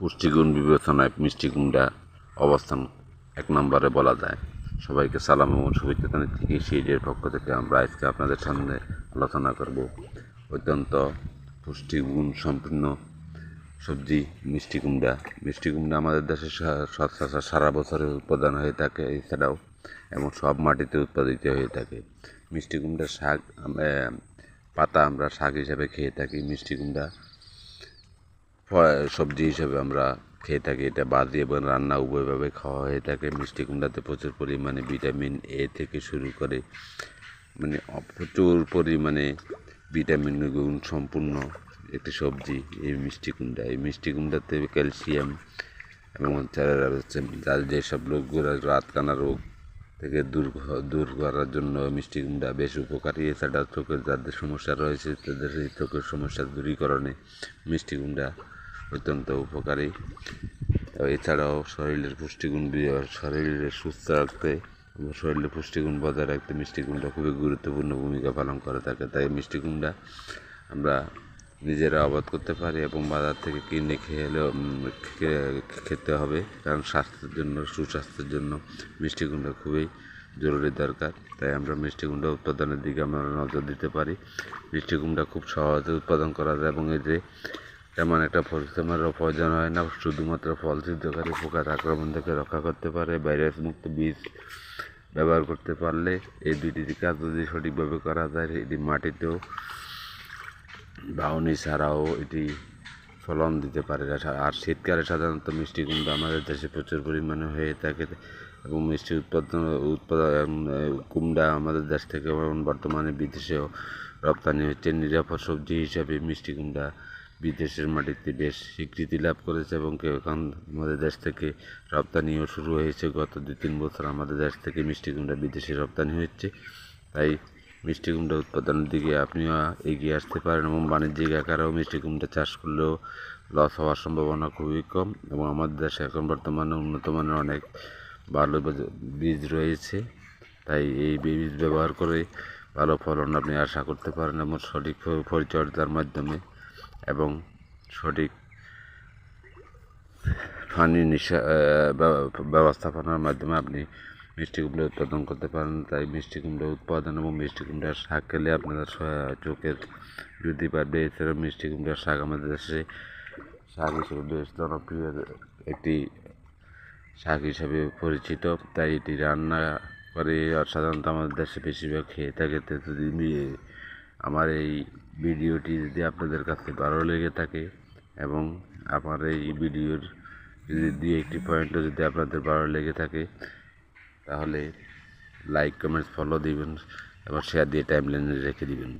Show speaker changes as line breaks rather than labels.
পুষ্টিগুণ বিবেচনায় মিষ্টি অবস্থান এক নম্বরে বলা যায়। সবাইকে সালাম এবং শুভেচ্ছা জানাচ্ছি কৃষিজের পক্ষ থেকে। আমরা আজকে আপনাদের সামনে আলোচনা করব অত্যন্ত পুষ্টিগুণ সম্পূর্ণ সবজি মিষ্টি কুমড়া মিষ্টি কুমড়া আমাদের দেশে সচরাচর সারা বছরে উৎপাদন হয়ে থাকে, এছাড়াও এবং সব মাটিতে উৎপাদিত হয়ে থাকে। মিষ্টি কুমড়ার শাক পাতা আমরা শাক হিসাবে খেয়ে থাকি। মিষ্টি কুমড়া সবজি হিসেবে আমরা খেয়ে থাকি, এটা বাজি এবং রান্না উভয়ভাবে খাওয়া হয়ে। থাকে মিষ্টি কুমড়াতে প্রচুর পরিমাণে ভিটামিন এ থেকে শুরু করে মানে প্রচুর পরিমাণে ভিটামিন গুণ সম্পূর্ণ একটি সবজি, এই মিষ্টি কুমড়া। এই মিষ্টি কুমড়াতে ক্যালসিয়াম এবং যার যেসব রোগগুলো রাতকানা রোগ থেকে দূর দূর করার জন্য মিষ্টি কুমড়া বেশ উপকারী। এছাড়া চোখের যাদের সমস্যা রয়েছে, তাদের চোখের সমস্যা দূরীকরণে মিষ্টি কুমড়া অত্যন্ত উপকারী। এছাড়াও শরীরের পুষ্টিগুণ শরীরের সুস্থ রাখতে এবং শরীরের পুষ্টিগুণ বজায় রাখতে মিষ্টি কুমড়া খুবই গুরুত্বপূর্ণ ভূমিকা পালন করে থাকে। তাই মিষ্টি কুমড়া আমরা নিজেরা আবাদ করতে পারি এবং বাজার থেকে কিনে খেলেও খেতে হবে। কারণ স্বাস্থ্যের জন্য, সুস্বাস্থ্যের জন্য মিষ্টি কুমড়া খুবই জরুরি দরকার। তাই আমরা মিষ্টি কুমড়া উৎপাদনের দিকে আমরা নজর দিতে পারি। মিষ্টি কুমড়া খুব সহজে উৎপাদন করা যায় এবং এতে তেমন একটা পরিশ্রমেরও প্রয়োজন হয় না, শুধুমাত্র ফল সিদ্ধকারী পোকার আক্রমণ থেকে রক্ষা করতে পারে ভাইরাস মুক্ত বীজ ব্যবহার করতে পারলে। এই দুইটি কাজ যদি সঠিকভাবে করা যায়, এটি মাটিতেও বাউনি ছাড়াও এটি ফলন দিতে পারে। আর শীতকালে সাধারণত মিষ্টি কুমড়া আমাদের দেশে প্রচুর পরিমাণে হয়ে থাকে এবং মিষ্টি উৎপাদন উৎপাদন কুমড়া আমাদের দেশ থেকে বর্তমানে বিদেশেও রপ্তানি হচ্ছে। নিরাপদ সবজি হিসাবে মিষ্টি কুমড়া বিদেশের মাটিতে বেশ স্বীকৃতি লাভ করেছে এবং কেউ এখন আমাদের দেশ থেকে রপ্তানিও শুরু হয়েছে। গত দু তিন বছর আমাদের দেশ থেকে মিষ্টি কুমড়া বিদেশে রপ্তানি হচ্ছে। তাই মিষ্টি কুমড়া উৎপাদনের দিকে আপনিও এগিয়ে আসতে পারেন এবং বাণিজ্যিক আকারেও মিষ্টি কুমড়া চাষ করলেও লস হওয়ার সম্ভাবনা খুবই কম এবং আমাদের দেশে এখন বর্তমানে উন্নত মানের অনেক ভালো বীজ- রয়েছে। তাই এই বীজ ব্যবহার করে ভালো ফলন আপনি আশা করতে পারেন এবং সঠিক পরিচর্যার মাধ্যমে এবং সঠিক পানি নিশা ব্যবস্থাপনার মাধ্যমে আপনি মিষ্টি কুমড়া উৎপাদন করতে পারেন। তাই মিষ্টি কুমড়া উৎপাদন এবং মিষ্টি কুমড়ার শাক খেলে আপনাদের চোখের বৃদ্ধি পাবে। এছাড়াও মিষ্টি কুমড়ার শাক আমাদের দেশে শাক হিসেবে বেশ জনপ্রিয় একটি শাক হিসাবে পরিচিত। তাই এটি রান্না করে সাধারণত আমাদের দেশে বেশিরভাগ খেয়ে থাকে। তো আমার এই ভিডিওটি যদি আপনাদের কাছে ভালো লেগে থাকে এবং আমার এই ভিডিওর যদি দুই একটি পয়েন্টও যদি আপনাদের ভালো লেগে থাকে, তাহলে লাইক, কমেন্টস, ফলো দিবেন এবং শেয়ার দিয়ে টাইম লাইনে রেখে দিবেন।